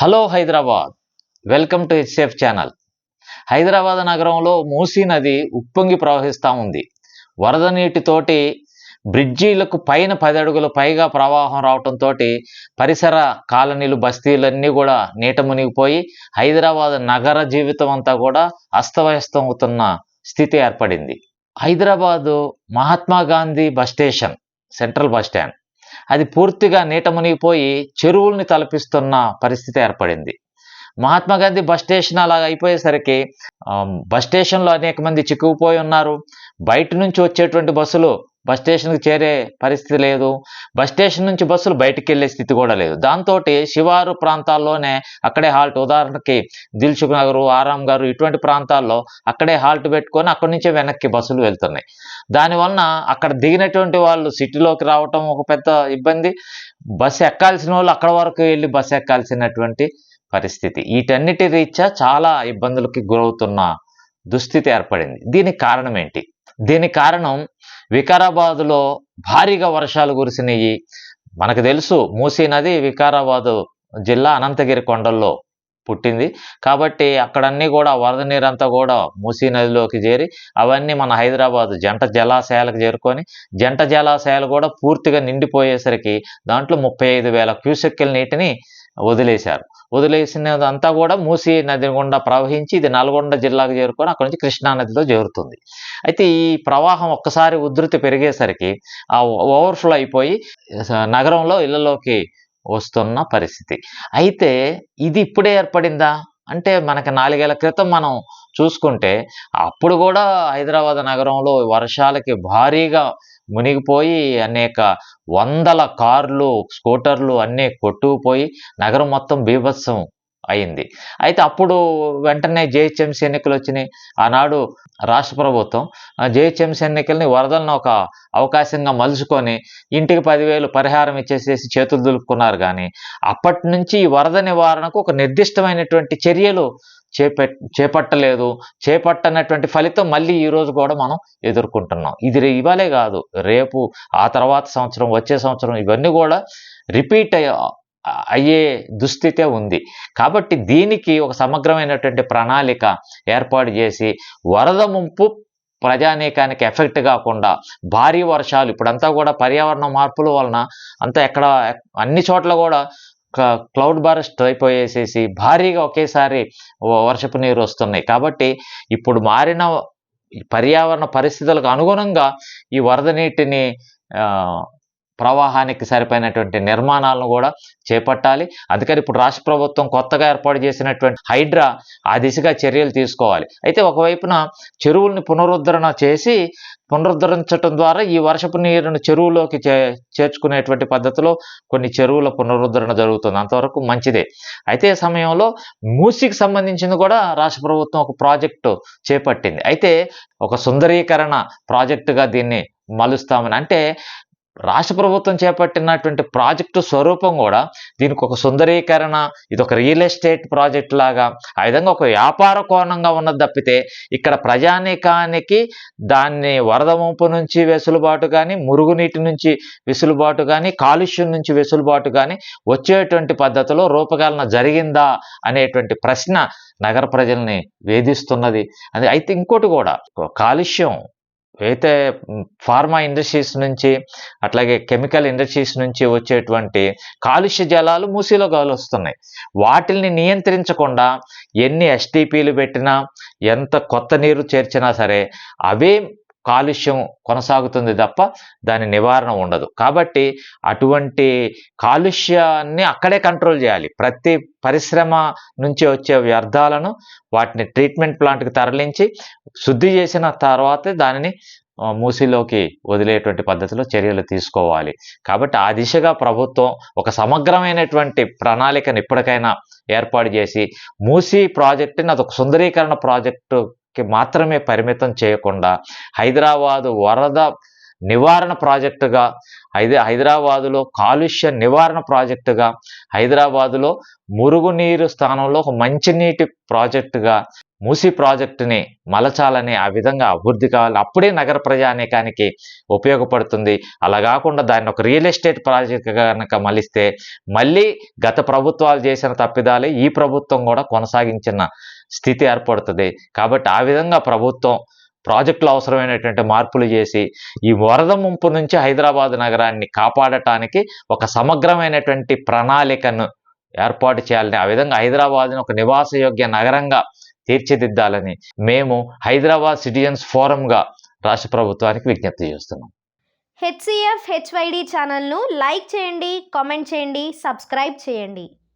Hello Hyderabad. Welcome to HF channel Hyderabad నగరంలో మూసీ నది ఉప్పొంగి ప్రవహిస్తూ ఉంది. వరద నీటితోటి బ్రిడ్జీలకు పైన పది అడుగుల పైగా ప్రవాహం రావడంతో పరిసర కాలనీలు బస్తీలన్నీ కూడా నీట మునిగిపోయి హైదరాబాద్ నగర జీవితం అంతా కూడా అస్తవ్యస్తం అవుతున్న స్థితి ఏర్పడింది. Hyderabad Mahatma Gandhi bus station central bus stand. అది పూర్తిగా నీట మునిగిపోయి చెరువుల్ని తలపిస్తున్న పరిస్థితి ఏర్పడింది. మహాత్మా గాంధీ బస్ స్టేషన్ అలా అయిపోయేసరికి బస్ స్టేషన్లో అనేక మంది చిక్కుకుపోయి ఉన్నారు. బయట నుంచి వచ్చేటువంటి బస్సులు బస్ స్టేషన్కి చేరే పరిస్థితి లేదు. బస్ స్టేషన్ నుంచి బస్సులు బయటికి వెళ్ళే స్థితి కూడా లేదు. దాంతో శివారు ప్రాంతాల్లోనే అక్కడే హాల్ట్. ఉదాహరణకి దిల్సుఖ్ నగర్ ఆరాం గారు ఇటువంటి ప్రాంతాల్లో అక్కడే హాల్ట్ పెట్టుకొని అక్కడి నుంచే వెనక్కి బస్సులు వెళ్తున్నాయి. దానివలన అక్కడ దిగినటువంటి వాళ్ళు సిటీలోకి రావటం ఒక పెద్ద ఇబ్బంది. బస్సు ఎక్కాల్సిన వాళ్ళు అక్కడ వరకు వెళ్ళి బస్సు ఎక్కాల్సినటువంటి పరిస్థితి. వీటన్నిటి రీత్యా చాలా ఇబ్బందులకి గురవుతున్న దుస్థితి ఏర్పడింది. దీనికి కారణం ఏంటి? దీనికి కారణం వికారాబాద్లో భారీగా వర్షాలు కురిసినాయి. మనకు తెలుసు మూసీ నది వికారాబాదు జిల్లా అనంతగిరి కొండల్లో పుట్టింది. కాబట్టి అక్కడన్నీ కూడా వరద నీరంతా కూడా మూసీ నదిలోకి చేరి అవన్నీ మన హైదరాబాద్ జంట జలాశయాలకు చేరుకొని జంట జలాశయాలు కూడా పూర్తిగా నిండిపోయేసరికి దాంట్లో ముప్పై ఐదు వేల క్యూసెక్కుల నీటిని వదిలేశారు. వదిలేసినదంతా కూడా మూసీ నది గుండా ప్రవహించి ఇది నల్గొండ జిల్లాకు చేరుకొని అక్కడ నుంచి కృష్ణా నదిలో చేరుతుంది. అయితే ఈ ప్రవాహం ఒక్కసారి ఉధృతి పెరిగేసరికి ఆ ఓవర్ఫ్లో అయిపోయి నగరంలో ఇళ్ళలోకి వస్తున్న పరిస్థితి. అయితే ఇది ఇప్పుడే ఏర్పడిందా? అంటే మనకి నాలుగేళ్ళ క్రితం మనం చూసుకుంటే అప్పుడు కూడా హైదరాబాద్ నగరంలో వర్షాలకి భారీగా మునిగిపోయి అనేక వందల కార్లు స్కూటర్లు అన్నీ కొట్టుకుపోయి నగరం మొత్తం బీభత్సం. అయింది. అయితే అప్పుడు వెంటనే జేహెచ్ఎంసీ ఎన్నికలు వచ్చినాయి. ఆనాడు రాష్ట్ర ప్రభుత్వం ఆ జేహెచ్ఎంసీ ఎన్నికల్ని వరదలను ఒక అవకాశంగా మలుచుకొని ఇంటికి పదివేలు పరిహారం ఇచ్చేసేసి చేతులు దులుపుకున్నారు కానీ అప్పటి నుంచి ఈ వరద నివారణకు ఒక నిర్దిష్టమైనటువంటి చర్యలు చేపట్ చేపట్టలేదు. చేపట్టనటువంటి ఫలితం మళ్ళీ ఈ రోజు కూడా మనం ఎదుర్కొంటున్నాం. ఇది ఇవ్వాలే ఇవాళే కాదు రేపు ఆ తర్వాత సంవత్సరం వచ్చే సంవత్సరం ఇవన్నీ కూడా రిపీట్ అయ్యే దుస్థితే ఉంది. కాబట్టి దీనికి ఒక సమగ్రమైనటువంటి ప్రణాళిక ఏర్పాటు చేసి వరద ముంపు ప్రజానీకానికి ఎఫెక్ట్ కాకుండా భారీ వర్షాలు ఇప్పుడంతా కూడా పర్యావరణ మార్పుల వలన అంతా ఎక్కడ అన్ని చోట్ల కూడా క్లౌడ్ బారెస్ట్ అయిపోయేసేసి భారీగా ఒకేసారి వ- వర్షపు నీరు వస్తున్నాయి. కాబట్టి ఇప్పుడు మారిన పర్యావరణ పరిస్థితులకు అనుగుణంగా ఈ వరద నీటిని ప్రవాహానికి సరిపోయినటువంటి నిర్మాణాలను కూడా చేపట్టాలి. అందుకని ఇప్పుడు రాష్ట్ర ప్రభుత్వం కొత్తగా ఏర్పాటు చేసినటువంటి హైడ్రా ఆ దిశగా చర్యలు తీసుకోవాలి. అయితే ఒకవైపున చెరువుల్ని పునరుద్ధరణ చేసి పునరుద్ధరించడం ద్వారా ఈ వర్షపు నీరును చెరువులోకి చే చేర్చుకునేటువంటి పద్ధతిలో కొన్ని చెరువుల పునరుద్ధరణ జరుగుతుంది. అంతవరకు మంచిదే. అయితే సమయంలో మూసికి సంబంధించింది కూడా రాష్ట్ర ప్రభుత్వం ఒక ప్రాజెక్టు చేపట్టింది. అయితే ఒక సుందరీకరణ ప్రాజెక్టుగా దీన్ని మలుస్తామని. అంటే రాష్ట్ర ప్రభుత్వం చేపట్టినటువంటి ప్రాజెక్టు స్వరూపం కూడా దీనికి ఒక సుందరీకరణ ఇది ఒక రియల్ ఎస్టేట్ ప్రాజెక్ట్ లాగా ఆ విధంగా ఒక వ్యాపార కోణంగా ఉన్నది తప్పితే ఇక్కడ ప్రజానీకానికి దాన్ని వరద ముంపు నుంచి వెసులుబాటు కానీ మురుగునీటి నుంచి వెసులుబాటు కానీ కాలుష్యం నుంచి వెసులుబాటు కానీ వచ్చేటువంటి పద్ధతిలో రూపకల్పన జరిగిందా అనేటువంటి ప్రశ్న నగర ప్రజల్ని వేధిస్తున్నది. అది అయితే ఇంకోటి కూడా కాలుష్యం అయితే ఫార్మా ఇండస్ట్రీస్ నుంచి అట్లాగే కెమికల్ ఇండస్ట్రీస్ నుంచి వచ్చేటువంటి కాలుష్య జలాలు మూసీలో వస్తున్నాయి వాటిల్ని నియంత్రించకుండా ఎన్ని ఎస్టీపీలు పెట్టినా ఎంత కొత్త నీరు చేర్చినా సరే అవే కాలుష్యం కొనసాగుతుంది తప్ప దాని నివారణ ఉండదు. కాబట్టి అటువంటి కాలుష్యాన్ని అక్కడే కంట్రోల్ చేయాలి. ప్రతి పరిశ్రమ నుంచి వచ్చే వ్యర్థాలను వాటిని ట్రీట్మెంట్ ప్లాంట్కి తరలించి శుద్ధి చేసిన తర్వాతే దానిని మూసిలోకి మూసీలోకి వదిలేటువంటి పద్ధతిలో చర్యలు తీసుకోవాలి. కాబట్టి ఆ దిశగా ప్రభుత్వం ఒక సమగ్రమైనటువంటి ప్రణాళికను ఇప్పటికైనా ఏర్పాటు చేసి మూసీ ప్రాజెక్టుని అదొక సుందరీకరణ ప్రాజెక్టు ప్రాజెక్టుకి మాత్రమే పరిమితం చేయకుండా హైదరాబాదు వరద నివారణ ప్రాజెక్టుగా అయితే హైదరాబాదులో కాలుష్య నివారణ ప్రాజెక్టుగా హైదరాబాదులో మురుగునీరు స్థానంలో ఒక మంచినీటి ప్రాజెక్టుగా మూసి ప్రాజెక్టుని మలచాలని ఆ విధంగా అభివృద్ధి కావాలి. అప్పుడే నగర ప్రజానేకానికి ఉపయోగపడుతుంది. అలా కాకుండా దాన్ని ఒక రియల్ ఎస్టేట్ ప్రాజెక్టుగా కనుక మలిస్తే మళ్ళీ గత ప్రభుత్వాలు చేసిన తప్పిదాలే ఈ ప్రభుత్వం కూడా కొనసాగించిన స్థితి ఏర్పడుతుంది. కాబట్టి ఆ విధంగా ప్రభుత్వం ప్రాజెక్టులు అవసరమైనటువంటి మార్పులు చేసి ఈ వరద ముంపు నుంచి హైదరాబాద్ నగరాన్ని కాపాడటానికి ఒక సమగ్రమైనటువంటి ప్రణాళికను ఏర్పాటు చేయాలని ఆ విధంగా హైదరాబాద్ని ఒక నివాసయోగ్య నగరంగా తీర్చిదిద్దాలని మేము హైదరాబాద్ సిటిజన్స్ ఫోరంగా రాష్ట్ర ప్రభుత్వానికి విజ్ఞప్తి చేస్తున్నాం. హెచ్సిఎఫ్ హెచ్వైడి ఛానల్ను లైక్ చేయండి కామెంట్ చేయండి సబ్స్క్రైబ్ చేయండి.